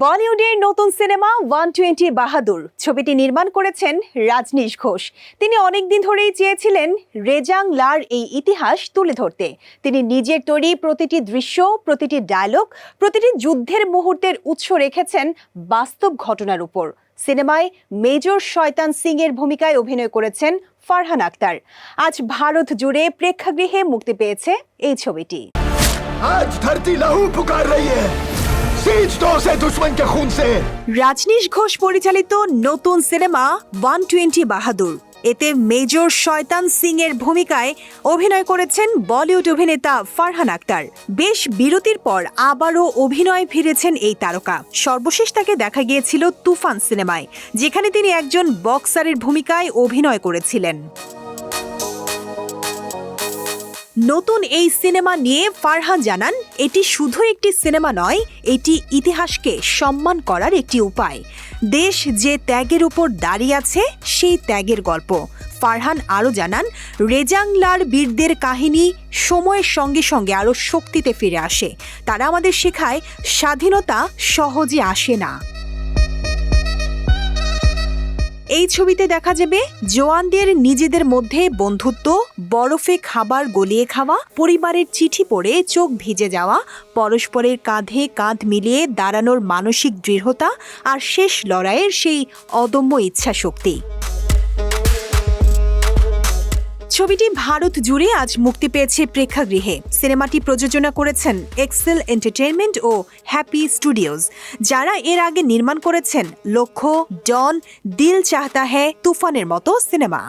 বলিউডের নতুন cinema one twenty বাহাদুর ছবিটি নির্মাণ করেছেন রাজনীশ ঘোষ। তিনি অনেকদিন ধরেই চেয়েছিলেন রেজাং লার এই ইতিহাস তুলে ধরতে। তিনি নিজের তৈরি প্রতিটি দৃশ্য, প্রতিটি ডায়লগ প্রতিটি যুদ্ধের মুহূর্তের উৎস রেখেছেন বাস্তব ঘটনার উপর। সিনেমায় মেজর শয়তান সিং এর ভূমিকায় অভিনয় করেছেন ফারহান আক্তার। আজ ভারত জুড়ে প্রেক্ষাগৃহে মুক্তি পেয়েছে এই ছবিটি। আজ ধরতি লাহু পুকার রহি হ্যায়। রাজনীশ ঘোষ পরিচালিত নতুন সিনেমা ওয়ান টোয়েন্টি বাহাদুর। এতে মেজর শয়তান সিং এর ভূমিকায় অভিনয় করেছেন বলিউড অভিনেতা ফারহান আক্তার। বেশ বিরতির পর আবারও অভিনয় ফিরেছেন এই তারকা। সর্বশেষ তাকে দেখা গিয়েছিল তুফান সিনেমায়, যেখানে তিনি একজন বক্সারের ভূমিকায় অভিনয় করেছিলেন। নতুন এই সিনেমা নিয়ে ফারহান জানান, এটি শুধু একটি সিনেমা নয়, এটি ইতিহাসকে সম্মান করার একটি উপায়। দেশ যে ত্যাগের উপর দাঁড়িয়ে আছে, সেই ত্যাগের গল্প। ফারহান আরও জানান রেজাংলার বীরদের কাহিনী সময়ের সঙ্গে সঙ্গে আরও শক্তিতে ফিরে আসে। তারা আমাদের শেখায়, স্বাধীনতা সহজে আসে না। এই ছবিতে দেখা যাবে জোয়ানদের নিজেদের মধ্যে বন্ধুত্ব, বরফে খাবার গলিয়ে খাওয়া, পরিবারের চিঠি পড়ে চোখ ভিজে যাওয়া, পরস্পরের কাঁধে কাঁধ মিলিয়ে দাঁড়ানোর মানসিক দৃঢ়তা আর শেষ লড়াইয়ের সেই অদম্য ইচ্ছা শক্তি ছবিটি ভারত জুড়ে আজ মুক্তি পেয়েছে প্রেক্ষাগৃহে। সিনেমাটি প্রযোজনা করেছেন এক্সেল এন্টারটেনমেন্ট ও হ্যাপি স্টুডিওজ, যারা এর আগে নির্মাণ করেছেন লক্ষ্য, ডন, দিল চাহতা হ্যায় তুফানের মতো সিনেমা।